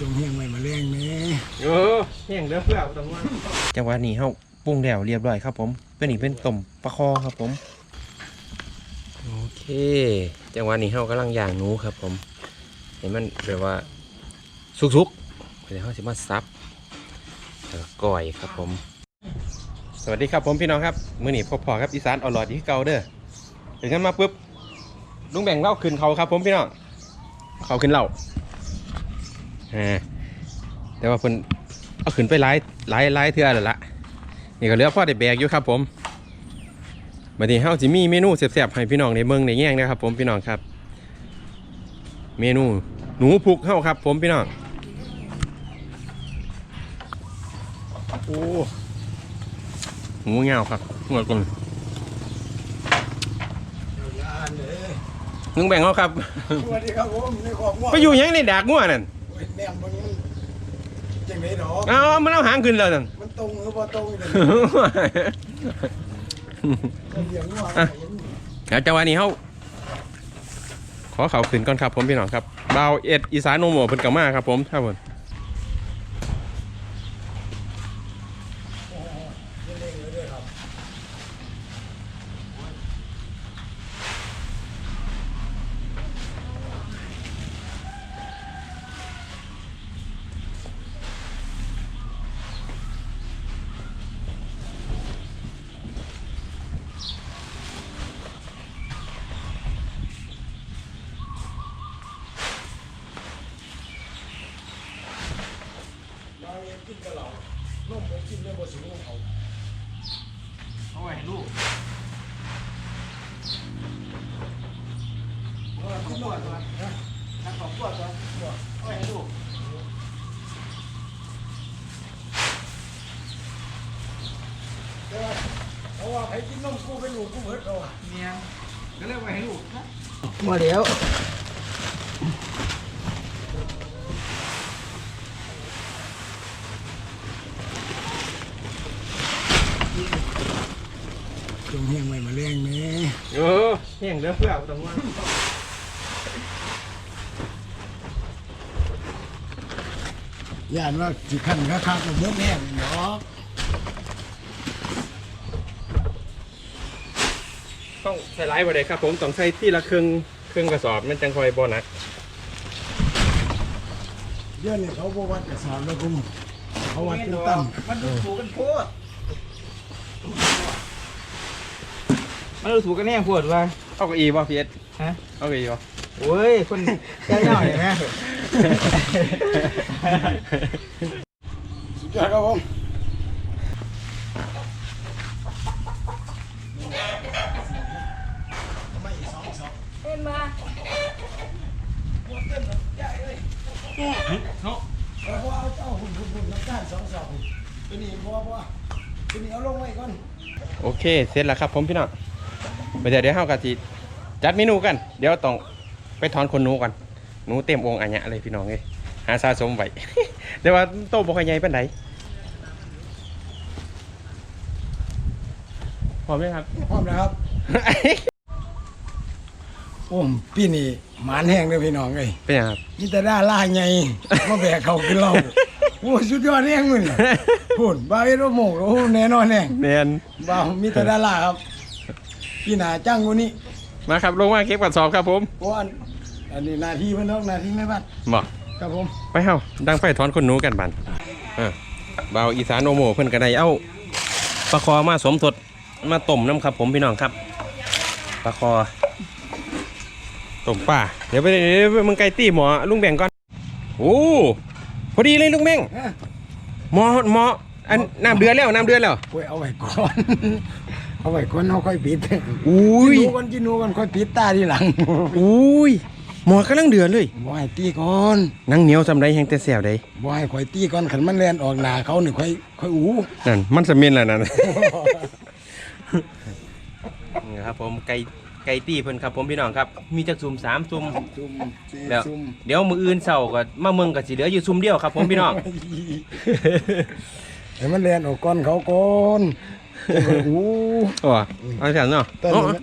จงเฮียงไว้มาแรงแหม่เออแห้งเด้อเพื่อตรงว่าจังหวะนี้เฮาปรุงแล้วเรียบร้อยครับผม เป็นนี่เป็นต้มปลาคอครับผม โอเค จังหวะนี้เฮากำลังย่างหนูครับผมให้มันแบบว่าสุกๆเดี๋ยวเฮาสิมาซับแล้วก็ก้อยครับผม สวัสดีครับผมพี่น้องครับ มื้อนี้พบพอครับอีสานอร่อยที่เก่าเด้อถึงกันมาปุ๊บลุงแบ่งเหล้าขึ้นเขาครับผมพี่น้อง เขาขึ้นเหล้า อ่าแต่ว่าเพิ่นเอาขึ้นไปหลายหลายหลายเทื่อแล้วล่ะนี่ก็เหลือพ่อได้แบกอยู่ครับผมบัดนี้เฮาสิมีเมนูแซ่บๆให้พี่น้องในเมืองในแย่งนะครับ ผมพี่น้องครับ เมนูหนูพุกเฮาครับ ผมพี่น้องโอ้หมูเงาครับหมดก่อนยานเลยนึงแบ่งเฮาครับ สวัสดีครับผมในขอบง่วงไปอยู่หยังในดากงัวนั่น โอ้ยแนมบนมันจังไดดอกเอามันเอาหางขึ้นแล้วนั่น มันตรงหรือบ่ตรงเดี๋ยวมันเลี้ยงง่วงอะ เดี๋ยวจังหวะนี้เฮาขอเขาขึ้นก่อนครับผมพี่น้องครับบ่าวเอ็ดอีสานโนโมเพิ่นก็มาครับผมครับผม เพราะว่าใครกินนมกูเป็นลูกกูเบิดเอาเนี่ยก็เลยไว้ให้ลูกมาเดี๋ยวจงเฮียงไว้มาแรงแหม่เออแห้งเด้อเพื่อตรงว่า ย่านว่าสิขันก็คักๆเบิดแห้งเนาะต้องใส่ไลฟ์บ่ได้ครับ ผมต้องใส่ที่ละครึ่งครึ่งกระสอบมันจังค่อยบ่หนักเดี๋ยวนี้เขาบ่วัดกระสอบแล้วกูเขาวัดเป็นตั้มมันดูถูกกันโพดมันดูถูกกันแน่โพดว่าเอาเก้าอี้บ่พี่เอ็ดฮะเอาเก้าอี้บ่โอ้ยคนเจ้าเน่าเห็นไหม สุดยอดครับผมเป็นมาเอาเอาเอาหุ่นหุ่นหุ่นน้ำตาลสองสองตัวนี้บ่บ่ตัวนี้เอาลงไว้ก่อน โอเค เสร็จแล้วครับผมพี่น้องไปเดี๋ยวเดี๋ยวเฮากะสิจัดเมนูกัน เดี๋ยวต้องไปถอนคนหนูก่อน หนูเต็มองค์อัญญะเลยพี่น้องเอ้ยหาสะสมไว้ แต่ว่าโตบ่ค่อยใหญ่ปานใดพร้อมไหมครับ พร้อมนะครับ โอ้มพี่นี่หมานแห้งเลยพี่น้องเอ้ยเป็นยังครับ นี่แต่ด้าล่าไงมาแบกเขาขึ้นเราโอ้สุดยอดแห้งมึงพูดบ้าเอโรโมงโอ้แน่นอนแน่เนียนบ้ามีแต่ด้าล่าครับ พี่หนาจ้างกูนี่มาครับลงมาเก็บกระสอบครับผมเพราะอัน อันนี้หนาทีเพิ่นเนาะหนาทีไม่บัดบอกครับผมไปเฮาดังไฟถอนคนหนูกันบันเออบ่าวอีสานโอโมเพิ่นก็ได้เอาปลาคอมาสมทดมาต้มน้ำครับ ผมพี่น้องครับปลาคอต้มป่าเดี๋ยวไปเดี๋ยวไปมึงไก่ตี้หมอลุงแบ่งก่อนโอ้พอดีเลยลุงแบ่งเอ้อหมอหมออันน้ำเดือดแล้วน้ำเดือดแล้วโอ้ยเอาไว้ก่อนเอาไว้ก่อนเอาค่อยปิดอุ้ยกินหนูก่อนกินหนูก่อนค่อยปิดตาทีหลังอุ้ย หมอกำลังเดือดเลยบ่ให้ตีก่อนนังเหนียวจำได้แหงแต่แสวได้บ่ให้ข่อยตีก่อนขันมันแลนออกหน้าเขานี่ค่อยค่อยอู้นั่นมันสมินแล้วนั่น นี่ครับผมไก่ไก่ตี้เพิ่นครับผมพี่น้องครับ มีจักซุ่มสามซุ่มซุ่มสี่เดี๋ยวซุ่มเดี๋ยวมืออื่นเสาร์ก็มาเมืองก็สิเหลืออยู่ซุ่มเดียวครับผมพี่น้อง ให้มันแลนออกก่อนเขาก่อนจังค่อยอู้โอ้เอาแถวเนาะตอนเอานี้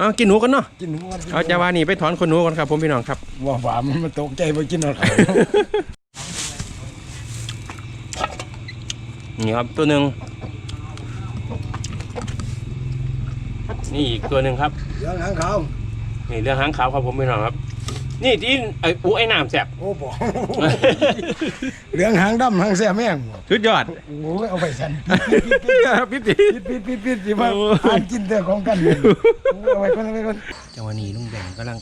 เอกินหนูกันเนาะกินหนูกันเอาจะวานี่ไปถอนคนหนูกันครับผมพี่น้องครับว่าหวามันมาตกใจไปกินหรอกนี่ครับตัวหนึ่งนี่อีกตัวหนึ่งครับเรื่องหางขาวนี่เรื่องหางขาวครับผมพี่น้องครับ นี่ที่ไอ้อู้ไอ้น้ำแสบโอ้บอกเรื่องหางดำหางแซ่แม่งบ่สุดยอดโอ้ยเอาไปสั่นพี่ตีปิดปิดปิดปิดสิมาหากินแต่ของกันเลยโอ้ยเอาไว้ก่อนเอาไว้ก่อนจังหวะนี้ลุงแดงกำลัง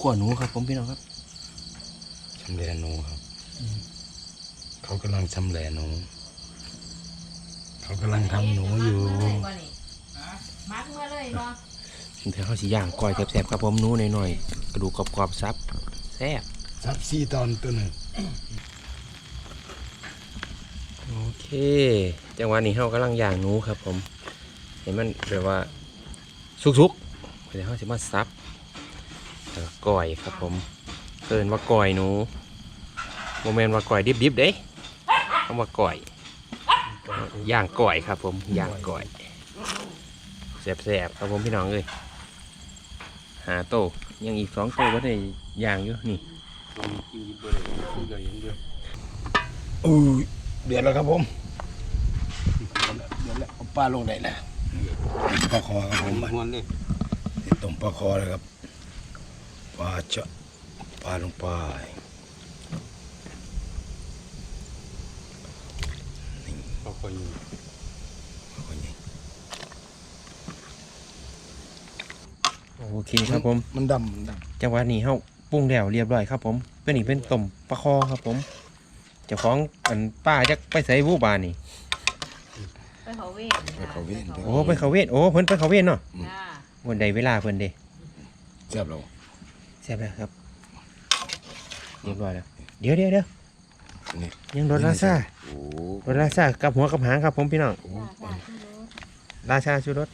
ขั่วหนูครับ ผมพี่น้องครับชำแหละหนูครับ เขากำลังชำแหละหนูเขากำลังทำหนูอยู่มักเมื่อเลยบ่ เดี๋ยวเขาสิย่างก้อยแซ่บๆครับผมหนูหน่อยๆกระดูกกรอบๆซับแซ่บสับสี่ตอนตัวหนึ่งโอเค จังหวะนี้เขากำลังย่างหนูครับผม เห็นมันแบบว่าสุกๆเดี๋ยวเขาจะมาซับแล้วก็ก้อยครับผมเกินว่าก้อยหนูโมเมนว่าก้อยดิบๆเด้คำว่าก้อยย่างก้อยครับผมย่างก้อยแซ่บๆครับผมพี่น้องเลย หาโตยังอีกสองโตก็ได้ย่างอยู่นี่อู้ยเดือดแล้วครับผมเดือดแล้วเอาปลาลงได้แล้วปลาคอครับผมมวนเลยต้มปลาคอเลยครับปลาเจาะปลาลงไปพอคนปลาคอใหญ่ โอเคครับผม มันดำมันดจังหวะนี้เฮาปรุงแล้วเรียบร้อยครับ ผมเป็นนี่เป็นต้มปลาคอครับ ผมเจ้าของอันป้าจักไปใส่บูบานนี่ไปเขาเวทำไปเขาเวียนเด้อโอ้ไปเขาเวทโอ้เพิ่นไปเขาเวทเนาะจ้าวันใดเวลาเพิ่นเด้แซ่บเราแซ่บแล้วครับเรียบร้อยแล้วเดี๋ยวเดี๋ยวเดี๋ยวนี่ยังโดนลาซาโอ้โดนลาซากับหัวกับหางครับ ผมพี่น้องโหจ้าจ้าที่รู้ราชาชูรส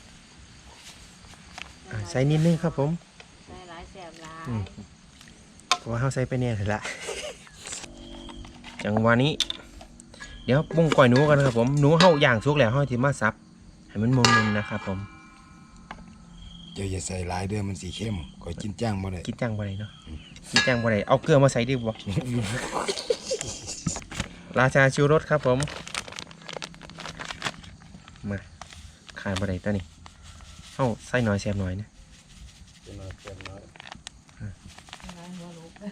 อ่าใส่นิดนึงครับผม ใส่หลายแสบหลายอืม เพราะว่าเฮาใส่ไปเนี่ยเถอะละ จังหวะนี้ เดี๋ยวปรุงก่อยหนูกันครับผมหนูเฮาย่างสุกแล้วเฮาสิมาซับให้มันมุนๆนะครับผมเจ้าอย่าใส่หลายเด้อมันสีเข้มก็กินจ้างบ่ได้กินจังบ่ได้เนาะกินจังบ่ได้เอาเกลือมาใส่ดิบ่ ราชาชูรสครับผม มาขาดบ่ได้ตัวนี้เอ้าใส่หน่อยแซ่บหน่อยนะหลายหัวลูกเด้อ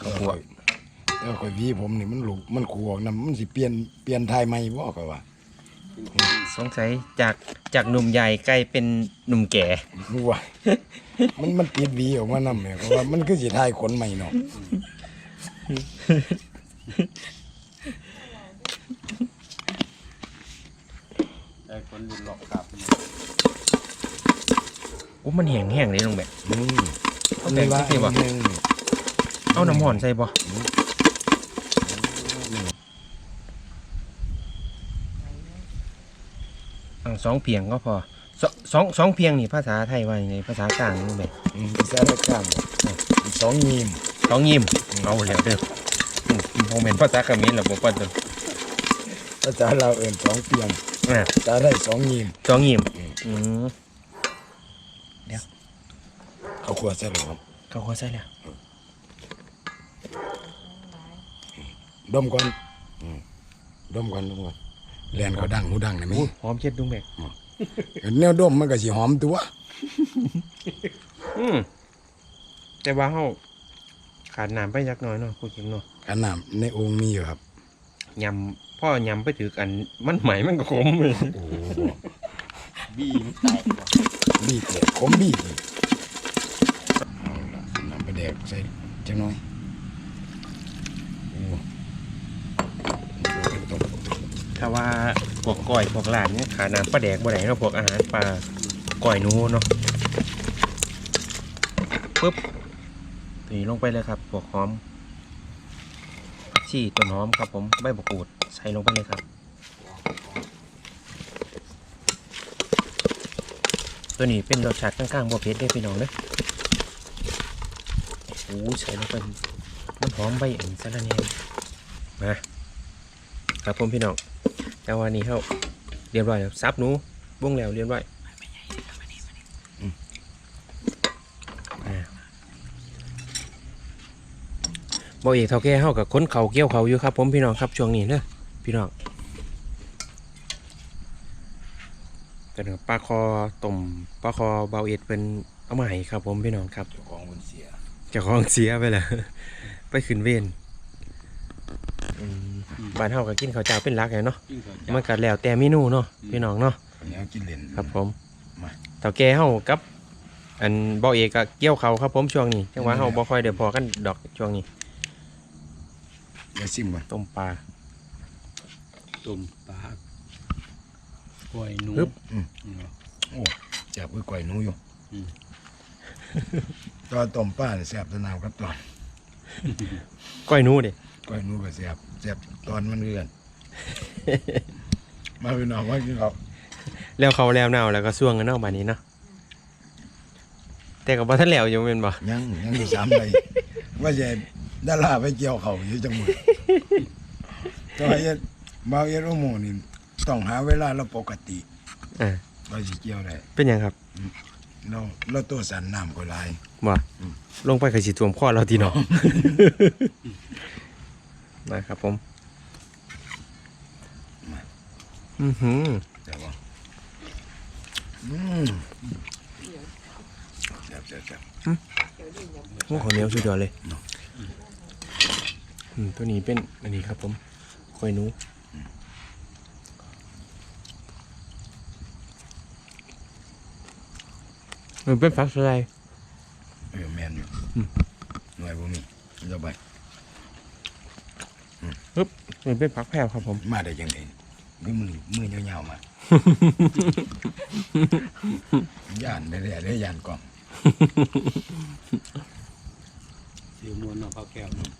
ข้าวคั่วแล้วค่อยวีผมนี่มันหลุกมันขวออกนํมันสิเปลี่ยนเปลี่ยนทายใหม่บ่ค่อยว่าสงสัยจากจากหนุ่มใหญ่กลายเป็นหนุ่มแก่ว่ามันมันติดหวีออกมานำแหม่เพราะว่ามันคือสิทายขนใหม่เนาะ ไอ้คนรุ่นหลอกครับโอ้มันแห้งแห้งเลยลงแบบอืมเอาแบ่งจักสิบ่อันหนึ่งเอาน้ำหอนใส่บ่เอาสองเพียงก็พอสสองสองเพียงนี่ภาษาไทยว่าอย่างไรภาษากลางลงแบบอืมพิซซ่าตะกร้ามสองยีมสองยิมเอาแล้วเด้ออืมโมเมนต์ภาษาเขมรระบบว่าตัวภาษาเราวเอิ่นสองเปียง อ่าภาษาได้สองยีมสองยิมอืมเขาขวดใส่หรอครับเขาขอใส่แล้วดมก่อนอืมดมก่อนดมก่อนแลนเขาดังหูดังนะมั้ยหอมเช็ดดุงแบกแนวดมมันก็สิหอมตัวอืมแต่ว่าเขาขาดน้ำไปจักหน่อยเนาะพูดถึงเนาะขนาดในโองค์มีอยู่ครับยำ พ่อยำไปถือกัน มันไหมมันก็ขมเลยโอ้โหบีมแตกว่ะบีบเลยขมบีบเลยเอาล่ะน้ำไปแดกใส่จังหน่อยโอ้โหตกถ้าว่าพวกก้อยพวกลาดเนี่ยขาดน้ำปลาแดกบ่ได้เนาะพวกอาหารปลาก้อยหนูเนาะปึ๊บตีลงไปเลยครับพวกหอมผักชีต้นหอมครับผมใบมะกรูด ใส่ลงไปเลยครับตัวนี้เป็นรสชาติกลางๆบ่เผ็ดได้พี่น้องเด้อโอ้ใส่ลงไปมันหอมใบอันสะระแหน่มาครับผมพี่น้องจังหวะนี้เขาเรียบร้อยแล้วซับหนูบุ้งแล้วเรียบร้อยอ่าบ่เอกเท่าแก่เฮากับค้นเขาเกี่ยวเขาอยู่ครับ ผมพี่น้องครับช่วงนี้เด้อ พี่น้องเป็นปลาคอต้มปลาคอเบาเอ็ดเป็นเอามาให้ครับผมพี่น้องครับเจ้าของมันเสียเจ้าของเสียไปแล้วไปขึ้นเวรอืมบ้านเฮาก็กินข้าวเจ้าเป็นหลักไงเนาะยิ่งกว่ามันก็แล้วแต่เมนูเนาะพี่น้องเนาะอันนี้เอากินเล่นครับผมมาเต่าแก่เฮากับ อันบ่เอกก็เกี่ยวเขาครับผมช่วงนี้จังหวะเฮาบ่ค่อยได้พอกันดอกช่วงนี้เดี๋ยวซิมก่อนต้มปลา ตุ่มปลาก้อยหนูปึ๊บอืมแซ่บคือก๋วยหนูอยู่ อืมตอนต้มป้าเนี่ยแซ่บสนามครับตอนก้อยหนูเด้ก๋วยหนูก็แซ่บแซ่บตอนมันเรือน มาพี่น้องว่ากินข้าวแล้วเขาแล้วหนาวแล้วก็ส่วงกันเนาะบัดนี้เนาะแต่ก็บ่ทันแล้วอยู่แม่นบ่ยังยังอยู่สามใบว่าจะดาราไปเกี่ยวเขาอยู่จังหวัดตัวเอ็ด บาวเอ็ดโอโมนี่ต้องหาเวลาเราปกติอ่าเราสิเกี่ยวได้เป็นหยังครับเราเราตัวสันน้ำก็หลายบ่อืม ลงไปก็สิท่วมคอเราทีเนาะ นะครับผมอือหือแต่ว่าอืมแซ่บแซ่บแซ่บโอ้ข้าวเหนียวสุดยอดเลยเนาะอืมตัวนี้เป็นอันนี้ครับผมก้อยหนู มันเป็นฟักอะไรเออแมนอยู่อืมหน่วยบ่มีจะไปมันเป็นฟักแพรวครับผม มาได้ยังไงมือมือมือยาวๆมาย่านได้เลยได้ย่านกล่องเดี๋ยวมวนเอาข้าวแก้วเนาะ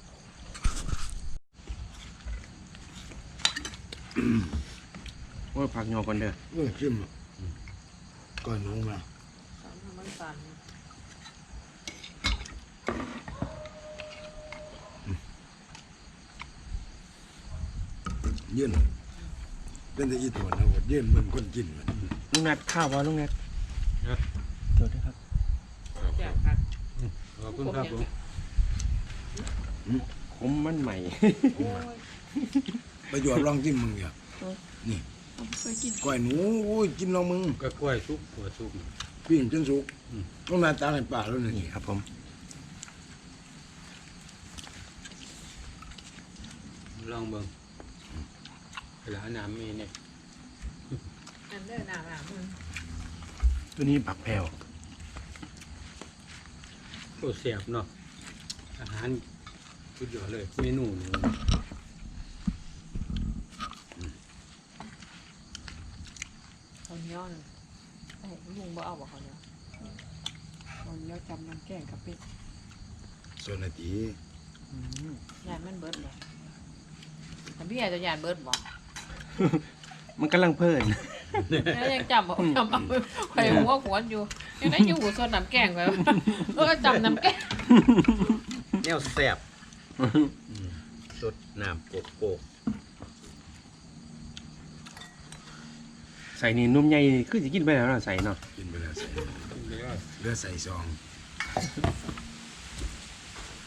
โอ้ยผักหยอก่อนเด้อเออชิมก่อนหนูมา มันสั่นยื่นเป็นแต่อีตัวนะวดยื่นเหมือนคนกินมันลุงนัดข้าววะลุงนัดเดี๋ยวด้วยครับแซ่บครับขอบคุณครับผมผมมันใหม่ โอ้ยประโยชน์ลองจิ้มมึงอย่าเคยกินก้อยหนูโอ้ยกินลองมึงก็กล้วยซุปหัวซุป ปิ้งจนสุกอืมต้องหนาตาให้ป่าแล้วนี่นี่ครับผมลองเบิ่งเวลาน้ำมีเนี่ยอันเด้อหน้าหน้ามึงตัวนี้ผักแพรวก็เสียบเนาะอาหารสุดยอดเลย เมนูหนูข้าวเหนียวน่ะ ไอ้ลุงบ่เอาบ่ข้าวเหนียวคนแล้วจำน้ำแกงกับเป็ดส่วนนาทียานมันเบิดเลยแต่พี่ใหญ่จะยานเบิดบ่มันกำลังเพลินแล้วยังจำบ่จำเอาใครหัวขวนอยู่ยังได้อยู่หัวส่วนน้ำแกงไว้เออจำน้ำแกงแนวแซ่บสดน้ำโกโก้ ใส่นี่นุ่มใหญ่คือจะกินไปแล้วเนาะใส่เนาะกินไปแล้วใส่เลือดใส่ซอง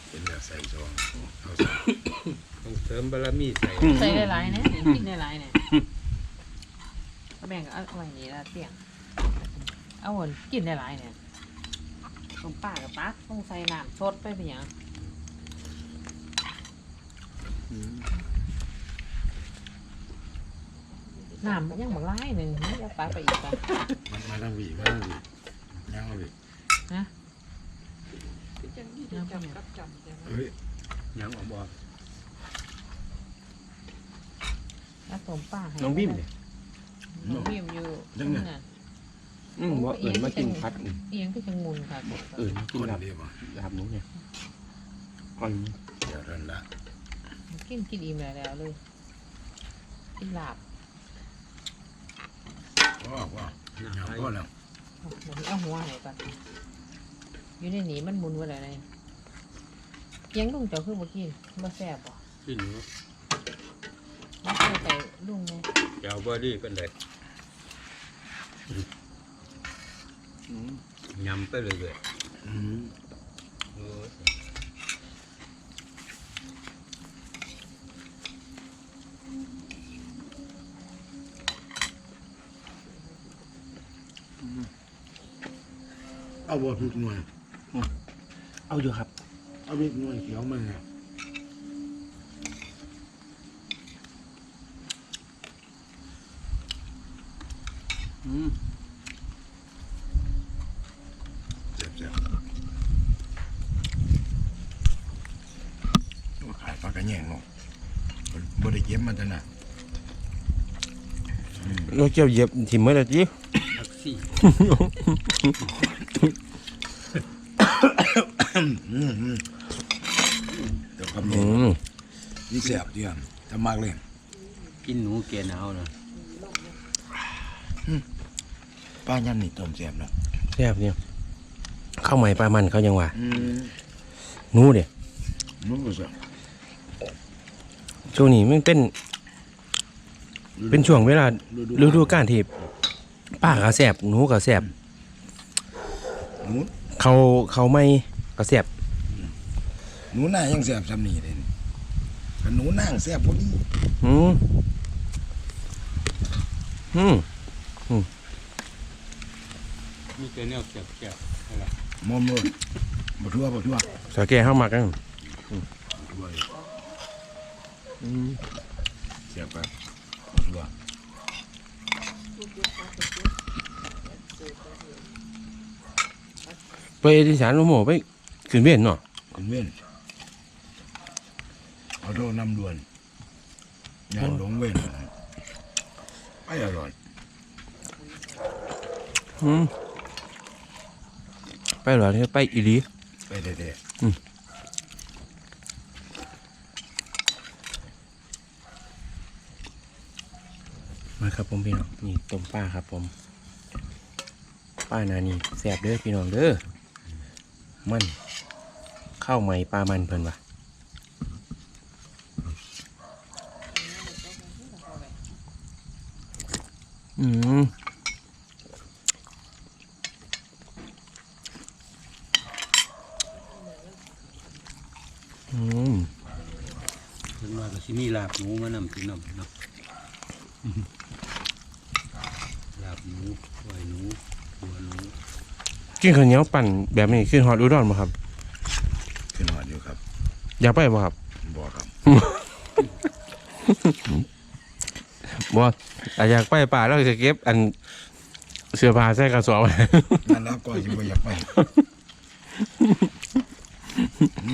เป็นเลือดใส่ซองเอาใส่ต้องเสริมบารมีใส่ใส่หลายๆเนี่ยกินหลายๆเนี่ยก็แบ่งเอาไว้นี่ละเตียงเอาหนกินหลายๆเนี่ยต้มปลากับตักต้องใส่น้ำสดไปเป็นหยัง น้ำมันยังบักหลายหนึ่งไม่จะตักไปอีกอะมันมาทางวีมาทางวีย่างเอาวีที่จังที่จะจำกับจำใช่ไหมเฮ้ยยังออกบ่แล้วต้มปลาให้น้องบิ้มเนี่ยน้องบิมอยู่ยังไงน่ะอืมว่าเอิญมากินพัดอืมเอียงที่จังมุนค่ะเอิญมากิคนนลาบเดียวบ่ลาบหนูเนี่ยก่อนเดี๋ยวรันละกินกินอิ่มแล้วแล้วเลยกินลาบ พ่อพ่อน้างำพ่อแล้วเดี๋ยวเอาหัวให้ก่อนอยู่ในหนีมันมุนว่าอะไรเนี่ยเอียงลุงเจ้าคือบ่กินบ่แซ่บบ่ที่หนูบ่ใส่ไปลุงเนี่ยแก้วเบอร์รี่เป็นเลยยำไปเลยเลย อืม เออ เอาบ่พริกหน่วยเอาอยู่ครับ เอาพริกหน่วยเขียวมาเนี่ยอืมเจ็บเจ็บตัวขายปลากระแยงเนาะบ่ได้เก็บมาแต่น่ะเราเกี่ยวเหยียบถิ่มเมื่อไหร่จีทักซี่อืมอืม เดี๋ยวคำอืนี้มนี่แสบเดียวจะมากเลยกินหนูแกหนาวนะป้ายันนี่ต้มแสบเนาะแซ่บเนี่ยข้าวใหม่ปลามันเขายังว่าอืมหนู้เด้นู้นก็แสบช่วงนี้มันเป็น เป็นช่วงเวลาฤดูกาลที่ป้าก็แซ่บหนูก็แซ่บนู้นเขาเขาไม่ ก็แซ่บหนูหน้ายังแสบซ้ำนี่เลยแต่หนูนั่งแสบพวกนี้อืมอืมมีแต่แนวแซ่บๆอะไรมอมเลยบ่ทั่วบ่ทั่วสาแก่เข้ามากันบ่ทั่วแสบไปบ่ทั่วไปที่ศาลหลวงหมอไป ขึ้นเวียนเนาะคุณเว้นขอโทษนำด่วนงานหลงเว้นไปอร่อยอืมไปเหรอเนี่ยไปอีหลีไปเด็ดอืมมาครับผมพี่น้องนี่ต้มปลาครับผม ป้านานี่แสบเด้อพี่น้องเด้อมัน ข้าวใหม่ปลามันเพิ่นวะอืมอืมถึงว่าก็สิมีลาบหนูมานำกินน้ำเนาะลาบหนูกล้วยหนูหัวหนู กินข้าวเหนียวปั่นแบบนี้ขึ้นฮอตอุดรบ่ครับ ๆขึ้นหอดอยู่ครับ อยากไปบ่ครับบอกครับบ่อาอยากไปป่าแล้วจะเก็บ อันเสื้อผ้าใส่กระสอบไว้นั่นแล้วก็ยังไม่อยากไป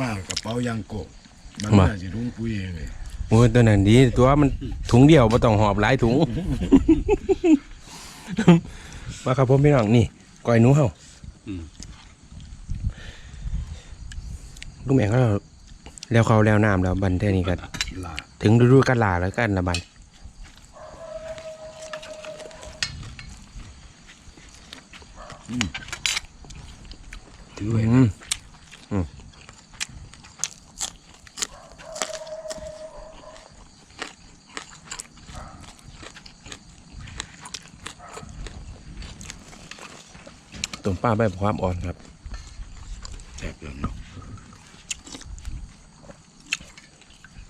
มากกระเป๋ายางโกะมันน่าจะรุ้งปุยเองเลยโอ้ยตัวนั้นดีตัวมันถุงเดียวบ่ต้องหอบหลายถุง มาครับผมพี่น้องนี่ก้อยหนูเฮาอืมลูกแม่งเขา แล้วเขาแล้วน้ำแล้วบันเท่านี้ก็ลาถึงฤดูกาลาแล้วกันละบันถือไว้อืมอืมต้มปลาแบบความอ่อนครับแสบอย่างเนาะ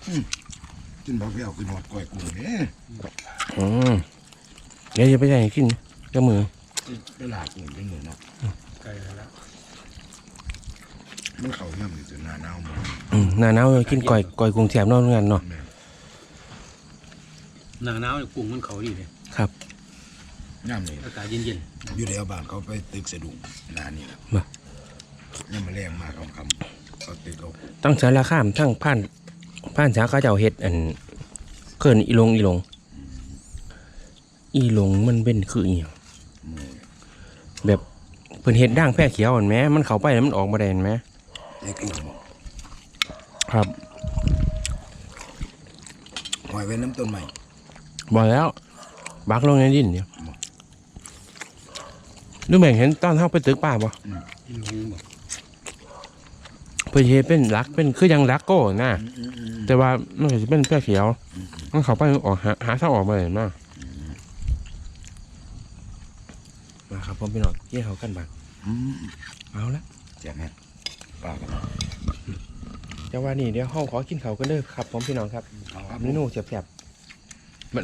อืม กินบอกพี่เอาขึ้นหอดก้อยกุ้งเนี่ยอืมเดี๋ยวจะไปใส่กินเจ้ามือไปลากุ้งเป็นหมูเนาะใกล้แล้วมันเข้าย่ำอยู่จนหน้าหนาวหมดอืมหน้าหนาวกินก่อยก่อยกุ้งแสบเนอกงานเนาะแม่หน้าหนาวเนี่ยกุ้งมันเขาดีเลยครับย่ำนี่อากาศเย็นอยู่ในบ้านเขาไปตึกสะดุ้งหนานี่แหละมาย่ำมาแรงมากคำคำเขาตึกเขาตั้งสารข้ามทั้งผ่าน ผ่านสาเขาเจ้าเฮ็ดอันเกินอีหลงอีหลง อีหลงมันเป็นคืออีหยังหมูแบบเพิ่นเฮ็ดด่างแพร่เขียวเห็นไหมมันเข้าไปแล้วมันออกมาได้เห็นไหมไอ้กุ้งบอกครับหอยไว้น้ำต้นใหม่บอกแล้ว บักลงในดินเดียวดูแบ่งเห็นตอนเฮาไปตึกป่าบ่ๆกินลงบอก เพิ่นเฮ็ดเป็นรักเป็นคือยังรักโก้น่ะแต่ว่ามันก็สิเป็นแพร่เขียวมันเข้าไปออกหาหาทางออกมาเห็นมามาครับผมพี่น้องเกี่ยวเขากันบักอืมเอาละแจ่มแม่ปลากันจังหวะนี้เดี๋ยวเฮาขอกินข้าวกันเด้อครับ ผมพี่น้องครับเอาครับเมนูแซ่บๆมั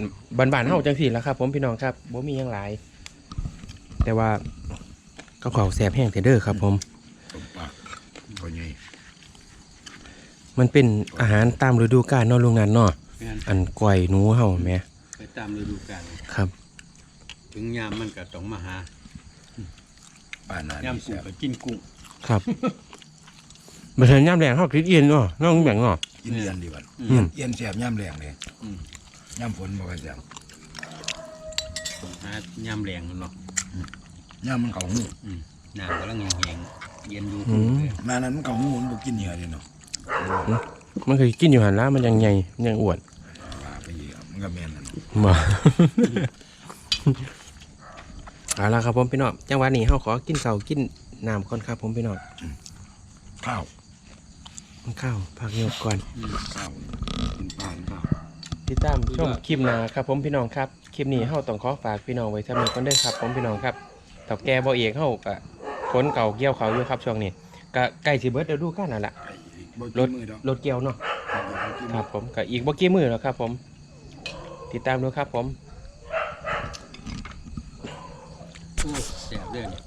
นบ้านๆเฮาจังซี่ล่ะครับ ผมพี่น้องครับบ่มีหยังหลาย แต่ว่าก็ขาวแสบแห้งเถเด้อครับ ผมต้มปลาก็ใหญ่ มันเป็นอาหารตามฤดูกาลเนาะลุงนันเนาะแม่นอันก้อยหนูเฮาแหม่ไปตามฤดูกาลครับ ถึงยามมันก็ต้องมาหาปลาหนายามนี่กุ้แซ่งบก็กินกุ้งครับบ่ใช่ยามแรงเฮาคิดเอียนเนาะน้องแบ่งเนาะ กินเอียนดีบัดอืม เอียนแซ่บย่ำแรงเลยอืมย่ำฝนบ่ค่อยแซ่บหายามแรงเนาะย่ำมันเข้าหูอืมน้ำกำลังแห้งๆเย็นอยู่อืมมานั้นมันเข้าหูมันบ่กินเหยื่อเด้เนาะ มันเคยกินอยู่หันละมันยังใหญ่ยังอ้วนปลาไปเหยื่อมันก็แม่นน่ะเนาะมาเอาละครับผมพี่น้องจังหวะนี้เฮาขอกินข้าวกินน้ำก่อนครับผมพี่น้องข้าวกินข้าวพักเงียบก่อนข้าวกินปลาข้าวติดตามชมคลิปหน้าครับผมพี่น้องครับคลิปนี้เฮาต้องขอฝากพี่น้องไว้เท่านี้ก่อนเด้อครับ ผมพี่น้องครับถ้าแกบ่เอกเฮาก็ฝนเก่าเกี่ยวเขาอยู่ครับช่วงนี้ก็ใกล้สิเบิดฤดูกาลนั่นล่ะบ่ รกิถนมือดอกรถเกี่ยวเนาะบ่กินครับผมก็อีกบ่กี่มื้อแล้วครับ ผม ติดตามดูครับผมโอ้แซ่บเด้อเนี่ยไป